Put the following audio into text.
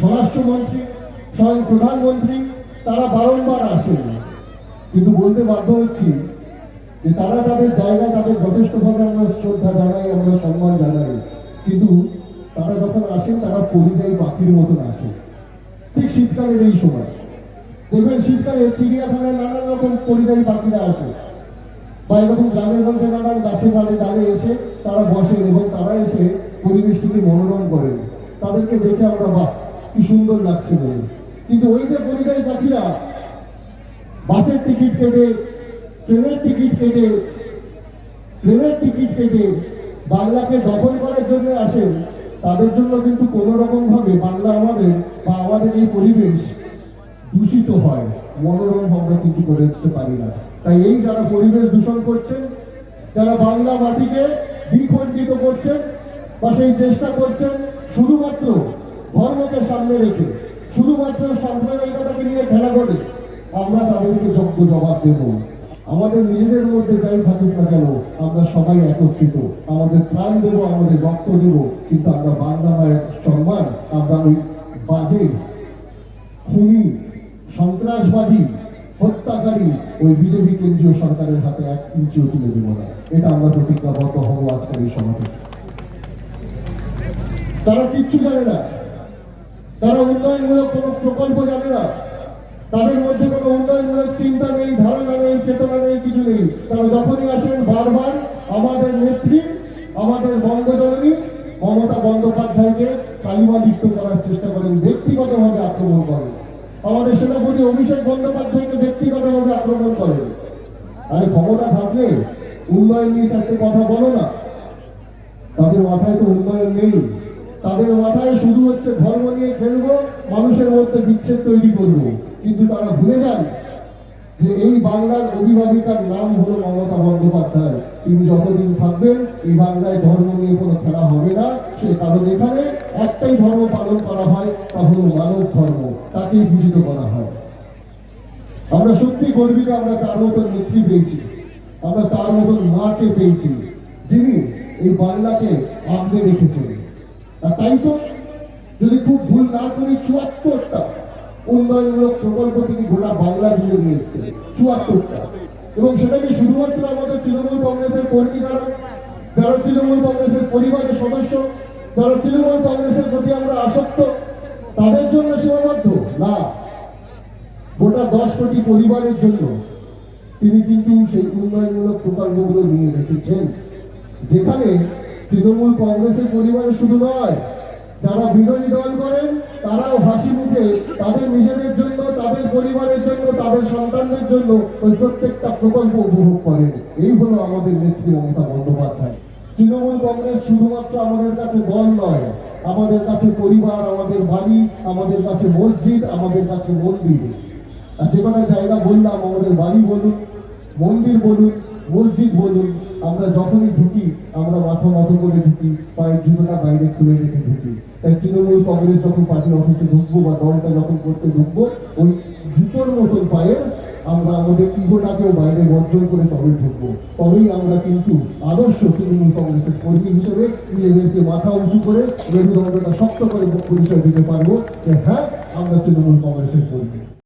স্বরাষ্ট্রমন্ত্রী, স্বয়ং প্রধানমন্ত্রী, তারা বারংবার আসেন। কিন্তু বলতে বাধ্য হচ্ছি যে তারা তাদের জায়গায় তাদের যথেষ্টভাবে আমরা শ্রদ্ধা জানাই, আমরা সম্মান জানাই। কিন্তু তারা যখন আসেন, তারা পরিযায়ী পাখির মতন আসে ঠিক শীতকালের এই সময়। দেখবেন শীতকালে চিড়িয়াখানায় নানান রকম পরিযায়ী পাখিরা আসে। বা এরকম গ্রামের গঞ্জে নানান গাছে ডালে ডালে এসে তারা বসেন এবং তারা এসে পরিবেশটিকে মনোরম করেন। তাদেরকে দেখে আমরা বাহ কি সুন্দর লাগছে বলে কিন্তু ওই যে পরিযায়ী পাখিরা, বাসের টিকিট কেটে, ট্রেনের টিকিট কেটে, প্লেনের টিকিট কেটে বাংলাকে দখল করার জন্য আসে, তাদের জন্য কিন্তু কোনো রকম ভাবে বাংলা আমাদের বা আমাদের এই পরিবেশ দূষিত হয়। মনোরম আমরা কিন্তু করে উঠতে পারি না। তাই এই যারা পরিবেশ দূষণ করছেন, যারা বাংলা মাটিকে বিখণ্ডিত করছেন বা সেই চেষ্টা করছেন, শুধুমাত্র ধর্মকে সামনে রেখে শুধুমাত্র সাম্প্রদায়িকতাকে নিয়ে খেলা করে আমরা তাদেরকে যোগ্য জবাব দেব। আমাদের নিজেদের মধ্যে যাই থাকুক না কেন, আমরা সবাই একত্রিত। আমাদের প্রাণ দেব, আমাদের রক্ত দেব, কিন্তু আমরা বাংলা মায়ের সম্মান, আমরা ওই বাজে, খুনি, সন্ত্রাসবাদী, হত্যাকারী ওই বিজেপি কেন্দ্রীয় সরকারের হাতে এক ইঞ্চিও তুলে দেব না। এটা আমরা প্রতিজ্ঞাবদ্ধ হব আজকের এই সমাজে তারা কিচ্ছু জানে না। তারা উন্নয়নমূলক কোনো প্রকল্প জানে না। তাদের মধ্যে কোনো উন্নয়নমূলক চিন্তা নেই, ধারণা নেই, চেতনা নেই, কিছু নেই। তারা যখনই আসেন বারবার, আমাদের নেত্রী, আমাদের বঙ্গজননী, মমতা বন্দ্যোপাধ্যায়কে কালিমা লিপ্ত করার চেষ্টা করেন, ব্যক্তিগতভাবে আক্রমণ করেন। আমাদের সেনাপতি অভিষেক বন্দ্যোপাধ্যায়কে ব্যক্তিগতভাবে আক্রমণ করেন। আরে ক্ষমতা থাকলে উন্নয়ন নিয়ে চারটে কথা বলো না। তাদের মাথায় তো উন্নয়ন নেই। তাদের মাথায় শুধু হচ্ছে ধর্ম নিয়ে খেলব, মানুষের মধ্যে বিচ্ছেদ তৈরি করব। কিন্তু তারা ভুলে যান যে এই বাংলার অভিভাবিকার নাম হলো মমতা বন্দ্যোপাধ্যায়। তিনি যতদিন থাকবেন, এই বাংলায় ধর্ম নিয়ে কোনো খেলা হবে না। সে কারণ এখানে একটাই ধর্ম পালন করা হয়, তা হলো মানব ধর্ম। তাকেই পূজিত করা হয়। আমরা সত্যি গর্বিত, আমরা তার মতন নেত্রী পেয়েছি। আমরা তার মতন মাকে পেয়েছি। যিনি এই বাংলাকে আগলে রেখেছেন। আর তাই তো, যদি খুব ভুল না করি, চুয়াত্তরটা। উন্নয়নমূলক প্রকল্প তিনি গোটা বাংলা জুড়ে এসছেন, চুয়াত্তরটা। এবং সেটাকে শুধুমাত্র আমাদের তৃণমূল কংগ্রেসের কর্মী দ্বারা যারা তৃণমূল কংগ্রেসের পরিবারের সদস্য, যারা তৃণমূল কংগ্রেসের প্রতি আমরা আসক্ত, তাদের জন্য সীমাবদ্ধ? না। গোটা দশ কোটি পরিবারের জন্য তিনি কিন্তু সেই উন্নয়নমূলক প্রকল্পগুলো নিয়ে রেখেছেন, যেখানে তৃণমূল কংগ্রেসের পরিবারে শুধু নয়, যারা বিরোধী দল করেন তারাও হাসি মুখে তাদের নিজেদের জন্য, তাদের পরিবারের জন্য, তাদের সন্তানদের জন্য ওই প্রত্যেকটা প্রকল্প উপভোগ করেন। এই হলো আমাদের নেত্রী মমতা বন্দ্যোপাধ্যায়। তৃণমূল কংগ্রেস শুধুমাত্র আমাদের কাছে দল নয়, আমাদের কাছে পরিবার, আমাদের বাড়ি, আমাদের কাছে মসজিদ, আমাদের কাছে মন্দির। আর যে জায়গা বললাম, আমাদের বাড়ি বলুন, মন্দির বলুন, মসজিদ বলুন আমরা যখনই ঢুকি, আমরা মাথা মতো করে ঢুকি, পায়ের জুতোটা বাইরে খুলে রেখে ঢুকি। তাই তৃণমূল কংগ্রেস যখন পার্টি অফিসে ঢুকবো বা দলটা যখন করতে ঢুকবো, ওই জুতোর মতন পায়ের আমরা আমাদের ইগোটাকেও বাইরে বর্জন করে তবে ঢুকবো। তবেই আমরা কিন্তু আদর্শ তৃণমূল কংগ্রেসের কর্মী হিসেবে নিজেদেরকে মাথা উঁচু করে মেরুদণ্ডটা শক্ত করে পরিচয় দিতে পারব যে হ্যাঁ আমরা তৃণমূল কংগ্রেসের কর্মী।